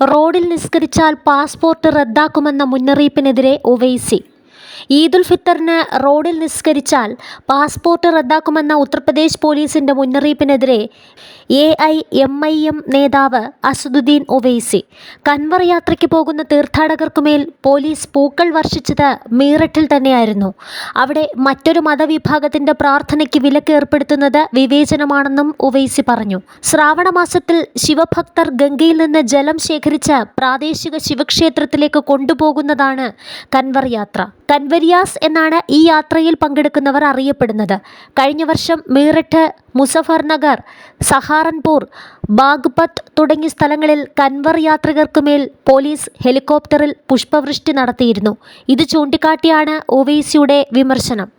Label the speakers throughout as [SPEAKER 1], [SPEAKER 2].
[SPEAKER 1] റോഡിൽ നിസ്കരിച്ചാൽ പാസ്പോർട്ട് റദ്ദാക്കുമെന്ന മുന്നറിയിപ്പിനെതിരെ ഒവൈസി. ഈദുൽ ഫിത്തറിന് റോഡിൽ നിസ്കരിച്ചാൽ പാസ്പോർട്ട് റദ്ദാക്കുമെന്ന ഉത്തർപ്രദേശ് പോലീസിന്റെ മുന്നറിയിപ്പിനെതിരെ A I M I M നേതാവ് അസദുദ്ദീൻ ഒവൈസി. കൻവർ യാത്രയ്ക്ക് പോകുന്ന തീർത്ഥാടകർക്കുമേൽ പോലീസ് പൂക്കൾ വർഷിച്ചത് മീററ്റിൽ തന്നെയായിരുന്നു. അവിടെ മറ്റൊരു മതവിഭാഗത്തിന്റെ പ്രാർത്ഥനയ്ക്ക് വിലക്ക് ഏർപ്പെടുത്തുന്നത് വിവേചനമാണെന്നും ഒവൈസി പറഞ്ഞു. ശ്രാവണ മാസത്തിൽ ശിവഭക്തർ ഗംഗയിൽ നിന്ന് ജലം ശേഖരിച്ച് പ്രാദേശിക ശിവക്ഷേത്രത്തിലേക്ക് കൊണ്ടുപോകുന്നതാണ് കൻവർ യാത്ര. കൻവരിയാസ് എന്നാണ് ഈ യാത്രയിൽ പങ്കെടുക്കുന്നവർ അറിയപ്പെടുന്നത്. കഴിഞ്ഞ വർഷം മീററ്റ് മുസഫർനഗർ സഹാറൻപൂർ ബാഗ്പത്ത് തുടങ്ങിയ സ്ഥലങ്ങളിൽ കൻവർ യാത്രികർക്കുമേൽ പോലീസ് ഹെലികോപ്റ്ററിൽ പുഷ്പവൃഷ്ടി നടത്തിയിരുന്നു. ഇത് ചൂണ്ടിക്കാട്ടിയാണ് ഒവൈസിയുടെ വിമർശനം.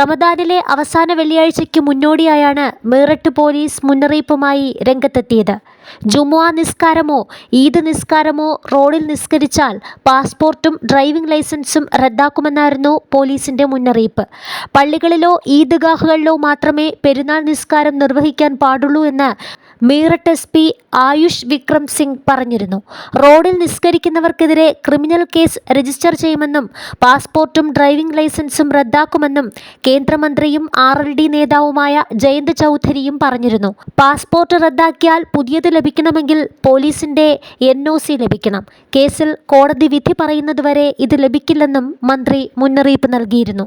[SPEAKER 1] റമദാനിലെ അവസാന വെള്ളിയാഴ്ചയ്ക്ക് മുന്നോടിയായാണ് മീററ്റ് പോലീസ് മുന്നറിയിപ്പുമായി രംഗത്തെത്തിയത്. ജുമുഅ നിസ്കാരമോ ഈദ് നിസ്കാരമോ റോഡിൽ നിസ്കരിച്ചാൽ പാസ്പോർട്ടും ഡ്രൈവിംഗ് ലൈസൻസും റദ്ദാക്കുമെന്നായിരുന്നു പോലീസിന്റെ മുന്നറിയിപ്പ്. പള്ളികളിലോ ഈദ്ഗാഹുകളിലോ മാത്രമേ പെരുന്നാൾ നിസ്കാരം നിർവഹിക്കാൻ പാടുള്ളൂ എന്ന് മീററ്റ് എസ് പി ആയുഷ് വിക്രം സിംഗ് പറഞ്ഞിരുന്നു. റോഡിൽ നിസ്കരിക്കുന്നവർക്കെതിരെ ക്രിമിനൽ കേസ് രജിസ്റ്റർ ചെയ്യുമെന്നും പാസ്പോർട്ടും ഡ്രൈവിംഗ് ലൈസൻസും റദ്ദാക്കുമെന്നും കേന്ദ്രമന്ത്രിയും ആർ നേതാവുമായ ജയന്ത് ചൗധരിയും പറഞ്ഞിരുന്നു. പാസ്പോർട്ട് റദ്ദാക്കിയാൽ പുതിയത് ലഭിക്കണമെങ്കിൽ പോലീസിന്റെ എൻ ഒ സി ലഭിക്കണം. കേസിൽ കോടതി വിധി പറയുന്നതുവരെ ഇത് ലഭിക്കില്ലെന്നും മന്ത്രി മുന്നറിയിപ്പ് നൽകിയിരുന്നു.